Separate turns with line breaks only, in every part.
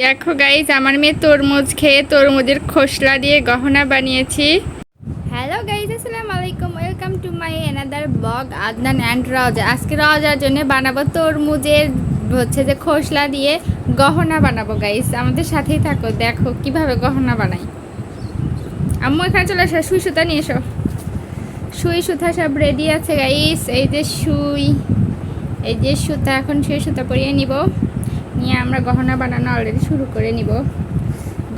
দেখো গাইজ আমার মেয়ে তরমুজ খেয়ে তরমুজের খোসলা দিয়ে গহনা বানিয়েছি। হ্যালো গাইজ আসসালামু আলাইকুম। Welcome to my another blog Adnan and Raza আজকে রজার জন্য বানাবো তরমুজের হচ্ছে যে খোসলা দিয়ে গহনা বানাবো গাইজ আমাদের সাথেই থাকো, দেখো কীভাবে গহনা বানাই। আম্মু, এখানে চলে আসো, সুই সুতা নিয়ে এসো। সুই সুতা সব রেডি আছে গাইস এই যে সুই, এই যে সুতা, এখন সুই সুতা পরিয়ে নিব। নিয়ে আমরা গহনা বানানো অলরেডি শুরু করে নিব।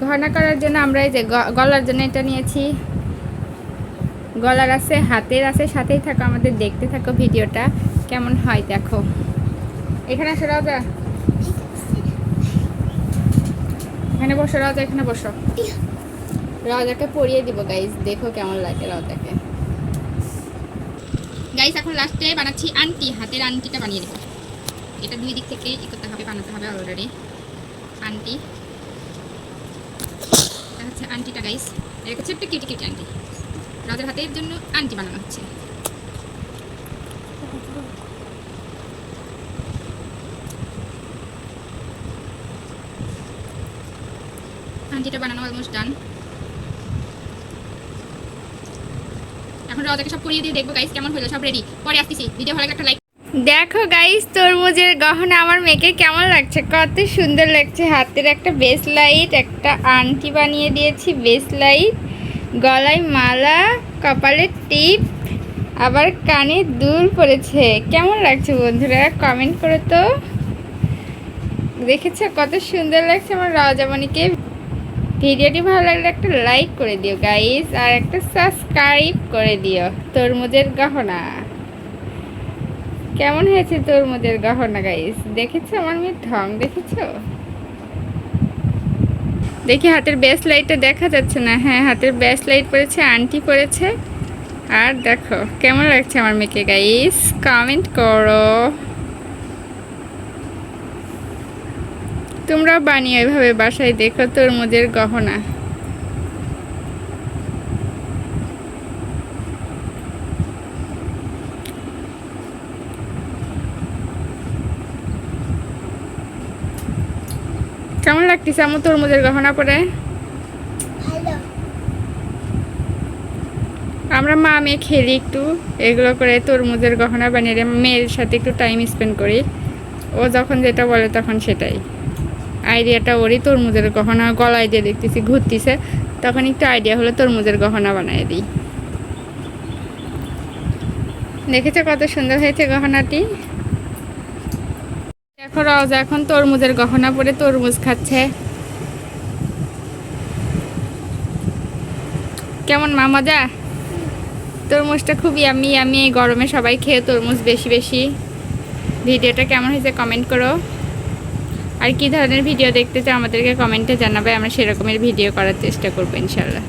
গহনা করার জন্য আমরা এই যে গলার জন্য এটা নিয়েছি। গলার আছে, হাতের আছে, সাথেই থাকো, আমাদের দেখতে থাকো ভিডিওটা, কেমন হয় দেখো। এখানে আসো রাজা। এখানে বসো রাজা, এখানে বসো। রাজাকে পরিয়ে দিব গাইজ দেখো কেমন লাগে রাজাকে। গাইস এখন লাস্টে বানাচ্ছি আন্টি হাতের আন্টিটা বানিয়ে দেবো এটা দুই দিক থেকে ই করতে হবে, বানাতে হবে অলরেডি আন্টি। এটা হচ্ছে আন্টিটা গাইস এটা হচ্ছে একটা কিউটি কিউটি আন্টি। রাজার হাতের জন্য আন্টি বানানো হচ্ছে। আন্টিটা বানানো অলমোস্ট ডান এখন রাজাকে সব করিয়ে দিয়ে দেখব গাইস কেমন হলো? সব রেডি পরে আসতেছি। ভিডিও ভালো একটা লাইক দেখো গাইস তরমুজের গহনা আমার মেয়েকে কেমন লাগছে? কত সুন্দর লাগছে। হাতের একটা বেস লাইট একটা আংটি বানিয়ে দিয়েছি বেস লাইট গলায় মালা, কপালে টিপ, আবার কানে দুল পড়েছে। কেমন লাগছে বন্ধুরা? কমেন্ট করে তো। দেখেছ কত সুন্দর লাগছে আমার রাজামণিকে। ভিডিওটি ভালো লাগলে একটা লাইক করে দিও গাইস আর একটা সাবস্ক্রাইব করে দিও তরমুজের গহনা। কেমন হয়েছে তরমুজের গহনা গাইস দেখেছ আমার মেয়ের ঢং, দেখেছ? দেখি হাতের ব্যাস লাইটটা দেখা যাচ্ছে না। হ্যাঁ হাতের ব্যাস লাইট পড়েছে, আন্টি পড়েছে। আর দেখো, কেমন লাগছে আমার মেয়েকে গাইস কমেন্ট করো। তোমরাও বানিয়ে এভাবে বাসায় দেখো তরমুজের গহনা। কেমন লাগতেছে আমার তরমুজের গহনা পরে? আমরা মা মেয়ে খেলি একটু এগুলো করে তরমুজের গহনা বানিয়ে। মেয়ের সাথে একটু টাইম স্পেন্ড করি। ও যখন যেটা বলে তখন সেটাই। আইডিয়াটা ওরই তরমুজের গহনা গলায় দিয়ে দেখতেছি ঘুরতেছে। তখন একটু আইডিয়া হলে তরমুজের গহনা বানিয়ে দিই। দেখেছ কত সুন্দর হয়েছে গহনাটি? রওজা এখন তরমুজের গহনা পরে তরমুজ খাচ্ছে। কেমন মা, মজা? তরমুজটা খুবই আমি আমি এই গরমে সবাই খেয়ে তরমুজ বেশি বেশি। ভিডিওটা কেমন হয়েছে কমেন্ট করো। আর কি ধরনের ভিডিও দেখতে চাও আমাদেরকে কমেন্টে জানাবে, আমরা সেরকমের ভিডিও করার চেষ্টা করব ইনশাল্লাহ